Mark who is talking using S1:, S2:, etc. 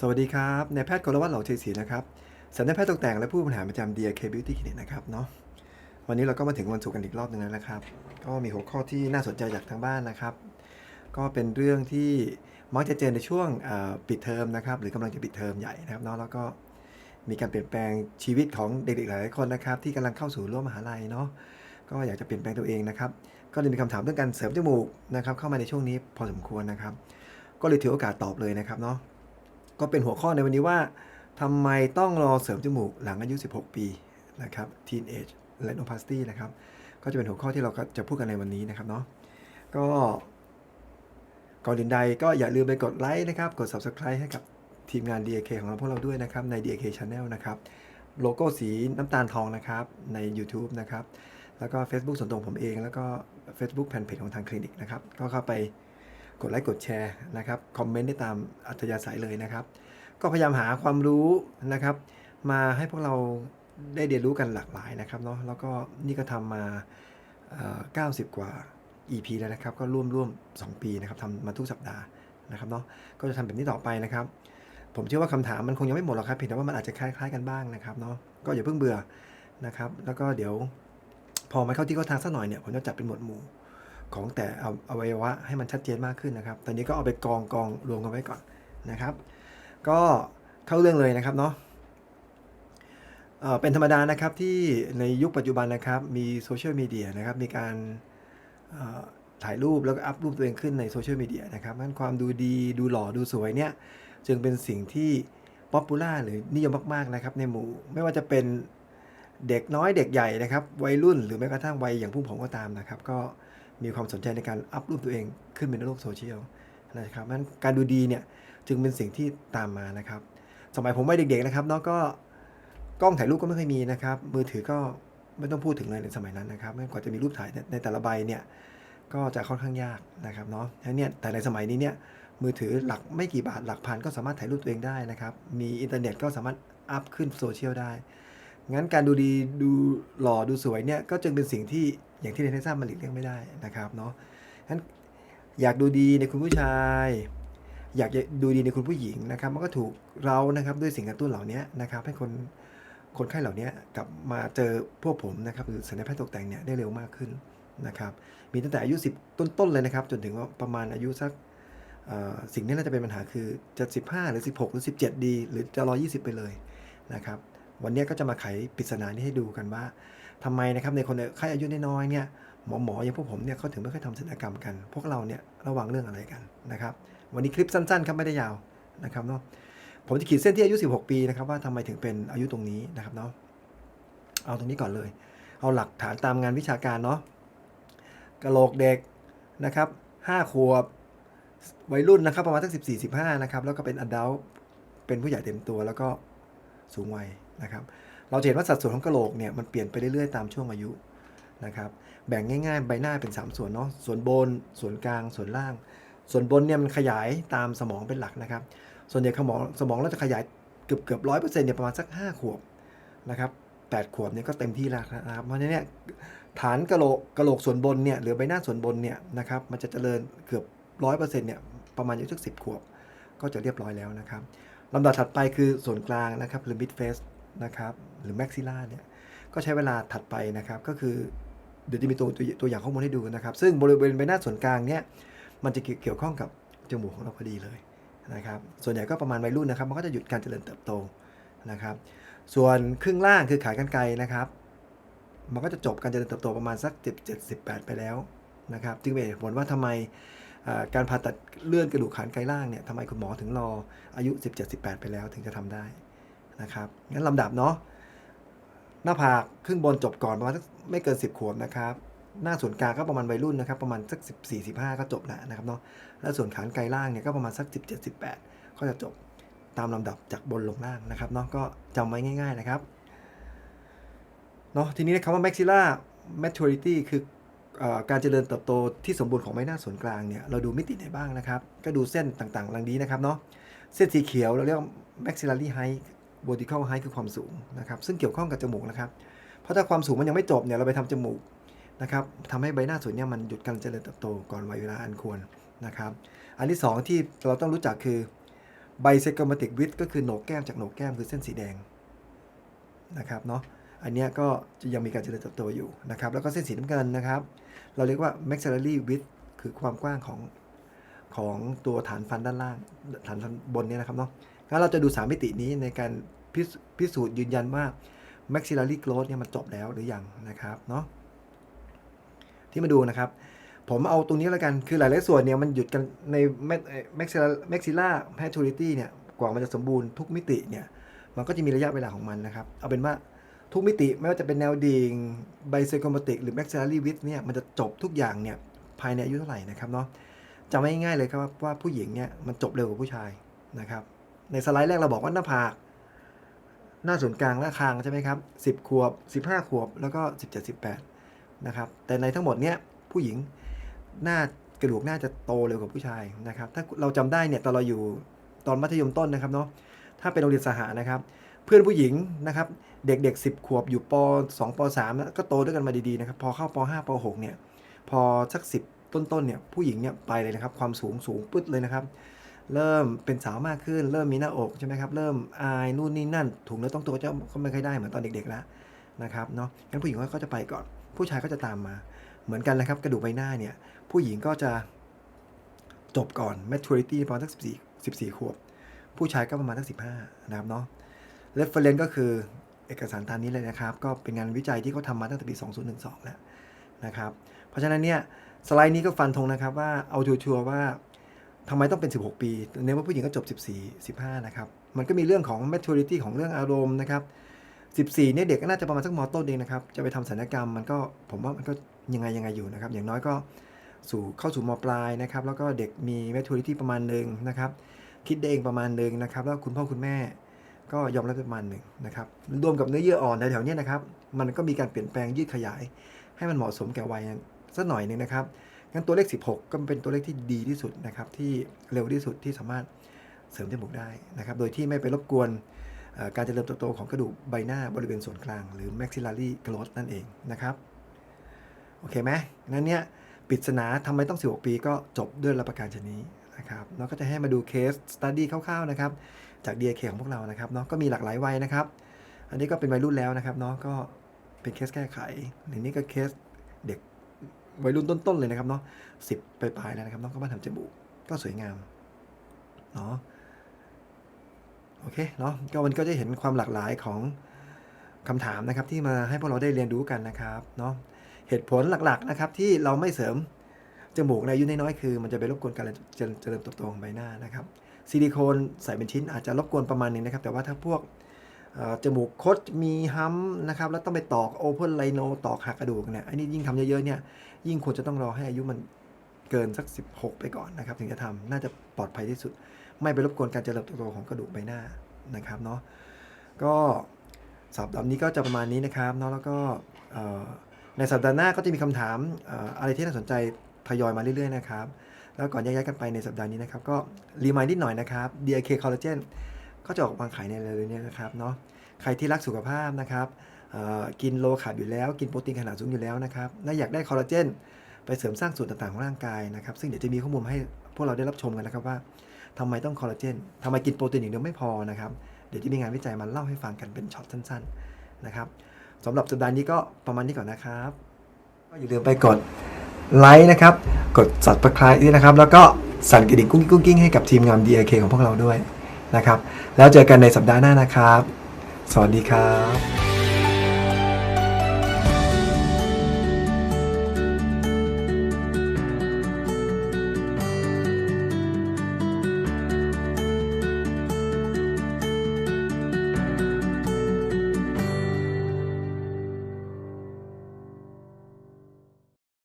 S1: สวัสดีครับนายแพทย์กรวัตรเหล่าเฉยศรีนะครับสัญญาแพทย์ตกแต่งและผู้บริหารประจำ DRK Beauty Clinic นะครับเนาะวันนี้เราก็มาถึงวันศุกร์กันอีกรอบหนึ่งแล้วนะครับ ก็มีหัวข้อที่น่าสนใจจากทางบ้านนะครับ ก็เป็นเรื่องที่มักจะเจอในช่วงปิดเทอมนะครับหรือกำลังจะปิดเทอมใหญ่นะครับเนาะแล้วก็มีการเปลี่ยนแปลงชีวิตของเด็กๆหลายคนนะครับที่กำลังเข้าสู่รั้วมมหาลัยเนาะก็อยากจะเปลี่ยนแปลงตัวเองนะครับ ก็เลยมีคำถามเรื่องการเสริมจมูกนะครับเข้ามาในช่วงนี้พอสมควรนะครับ ก็เลยถือโอกาสตอบเลยนะครับเนาะ ก็เป็นหัวข้อในวันนี้ว่าทำไมต้องรอเสริมจมูกหลังอายุ 16 ปีนะครับ teenage retinoplasty นะครับ ก็จะเป็นหัวข้อที่เราก็จะพูดกันในวันนี้นะครับเนาะก็ก่อนอื่นใดก็อย่าลืมไปกดไลค์นะครับ กด subscribe ให้กับทีมงาน DAK ของเราพวกเราด้วยนะครับ ใน DAK Channel นะครับ โลโก้สีน้ำตาลทองนะครับ ใน YouTube นะครับ แล้วก็ Facebook ส่วนตัวผมเอง แล้วก็ Facebook แฟนเพจของทางคลินิกนะครับ ก็เข้าไป กดไลค์กดแชร์นะครับคอมเมนต์ได้ตามอัธยาศัยเลยนะครับ ก็พยายามหาความรู้นะครับ มาให้พวกเราได้เรียนรู้กันหลากหลายนะครับเนาะแล้วก็นี่ก็ทำมาเอ่อ90 กว่า EP แล้วนะครับ ก็ร่วมร่วม 2 ปีนะครับทำมาทุกสัปดาห์นะครับเนาะก็จะทำแบบนี้ต่อไปนะครับ ผมเชื่อว่าคำถามมันคงยังไม่หมดหรอกครับเพียงแต่ว่ามันอาจจะคล้ายๆกันบ้างนะครับเนาะก็อย่าเพิ่งเบื่อนะครับ แล้วก็เดี๋ยวพอมาเข้าที่เข้าทางสักหน่อยเนี่ยผมจะจัดเป็นหมวดหมู่ ของแต่เอาอวัยวะให้มันชัดเจนมากขึ้นนะครับ ตอนนี้ก็เอาไปกองกองรวมกันไว้ก่อนนะครับ ก็เข้าเรื่องเลยนะครับเนาะเเป็นธรรมดานะครับที่ในยุคปัจจุบันนะครับมีโซเชียลมีเดียนะครับมีการถ่ายรูปแล้วก็อัพรูปตัวเองขึ้นในโซเชียลมีเดียนะครับงั้นความดูดีดูหล่อดูสวยเนี่ยจึงเป็นสิ่งที่ป๊อปปูล่าหรือนิยมมากๆนะครับในหมู่ไม่ว่าจะเป็นเด็กน้อยเด็กใหญ่นะครับ วัยรุ่นหรือแม้กระทั่งวัยอย่างผู้ผมก็ตามนะครับ ก็ มีความสนใจในการอัพรูปตัวเองขึ้นเป็นโลกโซเชียลนะครับนั้นการดูดีเนี่ยจึงเป็นสิ่งที่ตามมานะครับ สมัยผมวัยเด็กๆนะครับเนาะก็กล้องถ่ายรูปก็ไม่เคยมีนะครับ มือถือก็ไม่ต้องพูดถึงเลยในสมัยนั้นนะครับกว่าจะมีรูปถ่ายในแต่ละใบเนี่ยก็จะค่อนข้างยากนะครับเนาะฉะนั้นเนี่ยแต่ในสมัยนี้เนี่ยมือถือหลักไม่กี่บาทหลักพันก็สามารถถ่ายรูปตัวเองได้นะครับ มีอินเทอร์เน็ตก็สามารถอัพขึ้นโซเชียลได้ งั้นการดูดีดูหล่อดูสวยเนี่ยก็จึงเป็นสิ่งที่ อย่างที่เรนได้ทราบมันหลีกเลี่ยงไม่ได้นะครับเนาะงั้นอยากดูดีในคุณผู้ชาย อยากจะดูดีในคุณผู้หญิงนะครับ มันก็ถูกเรานะครับด้วยสิ่งกระตุ้นเหล่านี้นะครับ ให้คนคนไข้เหล่านี้กลับมาเจอพวกผมนะครับหรือศัลยแพทย์ตกแต่งเนี่ยได้เร็วมากขึ้นนะครับ มีตั้งแต่อายุ 10 ต้นๆเลยนะครับ จนถึงประมาณอายุสักสิ่งนี้น่าจะเป็นปัญหาคือจะ 15 หรือ 16 หรือ 17 ดี หรือจะ120 ไปเลยนะครับ วันนี้ก็จะมาไขปริศนานี้ให้ดูกันว่า ทำไมนะครับในคนไข้อายุน้อยๆเนี่ยหมอหมออย่างพวกผมเนี่ยเขาถึงไม่ค่อยทำศัลยกรรมกัน พวกเราเนี่ยระวังเรื่องอะไรกันนะครับ วันนี้คลิปสั้นๆครับไม่ได้ยาวนะครับเนาะผมจะขีดเส้นที่อายุ 16 ปีนะครับว่าทำไมถึงเป็นอายุตรงนี้นะครับเนาะเอาตรงนี้ก่อนเลย เอาหลักฐานตามงานวิชาการเนาะกระโหลกเด็กนะครับ5ขวบวัยรุ่นนะครับประมาณสัก14 15นะครับแล้วก็เป็นอดัลเป็นผู้ใหญ่เต็มตัวแล้วก็สูงวัยนะครับ เราจะเห็นว่าสัดส่วนของกระโหลกเนี่ยมันเปลี่ยนไปเรื่อยๆตามช่วงอายุนะครับ แบ่งง่าย ๆ ใบหน้าเป็น 3 ส่วนเนาะ ส่วนบน ส่วนกลาง ส่วนล่าง ส่วนบนเนี่ยมันขยายตามสมองเป็นหลักนะครับ ส่วนใหญ่สมองสมองเราจะขยายเกือบเกือบร้อยเปอร์เซ็นต์เนี่ยประมาณสัก 5 ขวบนะครับแปดขวบเนี่ยก็เต็มที่แล้วนะครับ เพราะฉะนั้นเนี่ยฐานกะโหลกกะโหลกส่วนบนเนี่ยหรือใบหน้าส่วนบนเนี่ยนะครับมันจะเจริญเกือบร้อยเปอร์เซ็นต์เนี่ยประมาณอายุสักสิบขวบ ก็จะเรียบร้อยแล้วนะครับลำดับถัดไปคือส่วนกลางนะครับหรือ mid face นะครับหรือ maxilla เนี่ยก็ใช้เวลาถัดไปนะครับก็คือเดี๋ยวจะมีตัวตัวตัวอย่างข้อมูลให้ดูนะครับ ซึ่งบริเวณใบหน้าส่วนกลางเนี่ยมันจะเกี่ยวข้องกับจมูกของเราพอดีเลยนะครับส่วนใหญ่ก็ประมาณวัยรุ่นนะครับ มันก็จะหยุดการเจริญเติบโตนะครับ ส่วนครึ่งล่างคือขายกันไกลนะครับ มันก็จะจบการเจริญเติบโตประมาณสัก7 7 8 ไปแล้วนะครับจึงเป็นเหตุผลว่าทำไมการผ่าตัดเลื่อนกระดูกขานไกลล่างเนี่ยทำไมคุณหมอถึงรออายุ 17 18 ไปแล้วถึงจะทำได้ นะครับงั้นลำดับเนาะหน้าผากครึ่งบนจบก่อนประมาณสักไม่เกิน 10 ขวบนะครับ หน้าส่วนกลางก็ประมาณวัยรุ่นนะครับ ประมาณสัก 14 15 ก็จบแล้วนะครับเนาะแล้วส่วนขานไกลล่างเนี่ยก็ประมาณสัก 17 18 ก็จะจบตามลำดับจากบนลงล่างนะครับเนาะก็จำไว้ง่าย ๆนะครับเนาะทีนี้คำว่า maxilla maturity คืออการเจริญเติบโตที่สมบูรณ์ของใบหน้าส่วนกลางเนี่ยเราดูมิติไหนบ้างนะครับ ก็ดูเส้นต่างๆดังนี้นะครับเนาะเส้นสีเขียวเราเรียกว่า maxillary height vertical height คือความสูงนะครับ ซึ่งเกี่ยวข้องกับจมูกนะครับ เพราะถ้าความสูงมันยังไม่จบเนี่ยเราไปทำจมูกนะครับทำให้ใบหน้าส่วนนี้มันหยุดการเจริญเติบโตก่อนวัยเวลาอันควรนะครับ อันที่สองที่เราต้องรู้จักคือไบเซกมาติกวิดก็คือโหนกแก้มจากโหนกแก้มคือเส้นสีแดงนะครับเนาะอันนี้ก็จะยังมีการเจริญเติบโตอยู่นะครับ แล้วก็เส้นสีน้ำเงินนะครับ เราเรียกว่า maxillary width คือความกว้างของของตัวฐานฟันด้านล่างฐานฟันบนเนี่ยนะครับเนาะงั้นเราจะดูสามมิตินี้ในการ พิสพิสูจน์ยืนยันว่า maxillary growth เนี่ยมันจบแล้วหรือยังนะครับเนาะที่มาดูนะครับ ผมเอาตรงนี้แล้วกันคือหลายๆส่วนเนี่ยมันหยุดกันใน maxilla maxilla maturity เนี่ยกว่ามันจะสมบูรณ์ทุกมิติเนี่ยมันก็จะมีระยะเวลาของมันนะครับ เอาเป็นว่าทุกมิติไม่ว่าจะเป็นแนวดิ่งไบเซโกมติกหรือ maxillary width เนี่ยมันจะจบทุกอย่างเนี่ยภายในอายุเท่าไหร่นะครับเนาะจำไว้ง่ายๆเลยครับว่าผู้หญิงเนี่ยมันจบเร็วกว่าผู้ชายนะครับในสไลด์แรกเราบอกว่าหน้าผาก หน้าศูนย์กลางและคางใช่ไหมครับ10 ขวบ 15 ขวบ แล้วก็ 17 18 นะครับ แต่ในทั้งหมดเนี้ยผู้หญิงหน้ากระดูกหน้าจะโตเร็วกว่าผู้ชายนะครับ ถ้าเราจำได้เนี่ยตอนเราอยู่ตอนมัธยมต้นนะครับเนาะ ถ้าเป็นโรงเรียนสหานะครับ เพื่อนผู้หญิงนะครับ เด็กๆ 10 ขวบอยู่ป 2 ป3แล้วก็โตด้วยกันมาดีๆนะครับ พอเข้าป 5 ป 6 เนี่ย พอสัก 10 ต้นๆ เนี่ย ผู้หญิงเนี่ยไปเลยนะครับ ความสูงสูงปึ๊ดเลยนะครับ เริ่มเป็นสาวมากขึ้น เริ่มมีหน้าอกใช่ไหมครับ เริ่มอายนู่นนี่นั่นถุงเนื้อต้องตัวก็จะก็ไม่ค่อยได้เหมือนตอนเด็กๆแล้วนะครับเนาะงั้นผู้หญิงก็จะไปก่อน ผู้ชายก็จะตามมา เหมือนกันนะครับกระดูกใบหน้าเนี่ย ผู้หญิงก็จะจบก่อน maturity ประมาณสัก14 14ขวบ ผู้ชายก็ประมาณสัก15 นะครับเนาะ reference ก็คือเอกสารตามนี้เลยนะครับ ก็เป็นงานวิจัยที่เขาทำมาตั้งแต่ปี 2012 แล้วนะครับ เพราะฉะนั้นเนี่ยสไลด์นี้ก็ฟันธงนะครับว่าเอาชัวร์ว่า ทำไมต้องเป็น 16 ปีในเมื่อผู้หญิงก็จบ 14 15 นะครับ มันก็มีเรื่องของ maturity ของเรื่องอารมณ์นะครับ 14 เนี่ยเด็กก็น่าจะประมาณสักมต้นเองนะครับ จะไปทำศัลยกรรมมันก็ผมว่ามันก็ยังไงยังไงอยู่นะครับ อย่างน้อยก็สู่เข้าสู่มปลายนะครับ แล้วก็เด็กมี maturity ประมาณหนึ่งนะครับ คิดเองประมาณหนึ่งนะครับ แล้วคุณพ่อคุณแม่ก็ยอมรับประมาณหนึ่งนะครับรวมกับเนื้อเยื่ออ่อนแถวๆนี้นะครับ มันก็มีการเปลี่ยนแปลงยืดขยาย ให้มันเหมาะสมแก่วัยสักหน่อยหนึ่งนะครับ งั้นตัวเลข 16 ก็เป็นตัวเลขที่ดีที่สุดนะครับที่เร็วที่สุดที่สามารถเสริมจมูกได้นะครับโดยที่ไม่ไปรบกวนการเจริญเติบโตของกระดูกใบหน้าบริเวณส่วนกลาง หรือ maxillary growth นั่นเองนะครับโอเคไหมนั้นเนี่ยปริศนาทำไมต้อง 16 ปีก็จบด้วยรับประการชนนี้นะครับแล้วก็จะให้มาดูเคส study คร่าวๆนะครับจาก DK ของพวกเรานะครับเนาะก็มีหลากหลายวัยนะครับ อันนี้ก็เป็นวัยรุ่นแล้วนะครับเนาะก็เป็นเคสแก้ไขในนี้ก็เคสเด็ก วัยรุ่นต้นๆเลยนะครับเนาะสิบปลายๆแล้วนะครับเนาะก็มาทำจมูกก็สวยงามเนาะโอเคเนาะก็วันก็จะเห็นความหลากหลายของคำถามนะครับที่มาให้พวกเราได้เรียนรู้กันนะครับเนาะเหตุผลหลักๆนะครับที่เราไม่เสริมจมูกในอายุน้อยๆคือ มันจะไปรบกวนการเจริญเติบโตของใบหน้านะครับซิลิโคนใส่เป็นชิ้นอาจจะรบกวนประมาณหนึงนะครับ แต่ว่าถ้าพวก จมูกคดมีฮัมนะครับ แล้วต้องไปตอกโอเพนไลโนตอกหักกระดูกเนี่ยอันนี้ยิ่งทำเยอะๆเนี่ยยิ่งควรจะต้องรอให้อายุมันเกินสัก 16 ไปก่อนนะครับ ถึงจะทำน่าจะปลอดภัยที่สุด ไม่ไปรบกวนการเจริญเติบโตของกระดูกใบหน้านะครับเนาะก็สัปดาห์นี้ก็จะประมาณนี้นะครับเนาะแล้วก็ในสัปดาห์หน้าก็จะมีคำถามออะไรที่น่าสนใจทยอยมาเรื่อยๆนะครับ แล้วก่อนยกย้ายกันไปในสัปดาห์นี้นะครับ ก็รีมายนิดหน่อยนะครับ DIK Collagen ก็จะออกวางขายในเร็วๆนี้นะครับเนาะใครที่รักสุขภาพนะครับกินโลคาร์บอยู่แล้ว กินโปรตีนขนาดสูงอยู่แล้วนะครับและอยากได้คอลลาเจนไปเสริมสร้างส่วนต่างๆของร่างกายนะครับ ซึ่งเดี๋ยวจะมีข้อมูลให้พวกเราได้รับชมกันนะครับว่าทำไมต้องคอลลาเจนทำไมกินโปรตีนอย่างเดียวไม่พอนะครับ เดี๋ยวจะมีงานวิจัยมาเล่าให้ฟังกันเป็นช็อตสั้น ๆนะครับสำหรับสัปดาห์นี้ก็ประมาณนี้ก่อนนะครับก็อย่าลืมไปกดไลค์นะครับ กด subscribe ด้วยนะครับ แล้วก็สั่นกระดิ่งกุ้งกิ้งให้กับทีมงาน DIK ของพวกเราด้วย นะครับ แล้วเจอกันในสัปดาห์หน้านะครับ สวัสดีครับ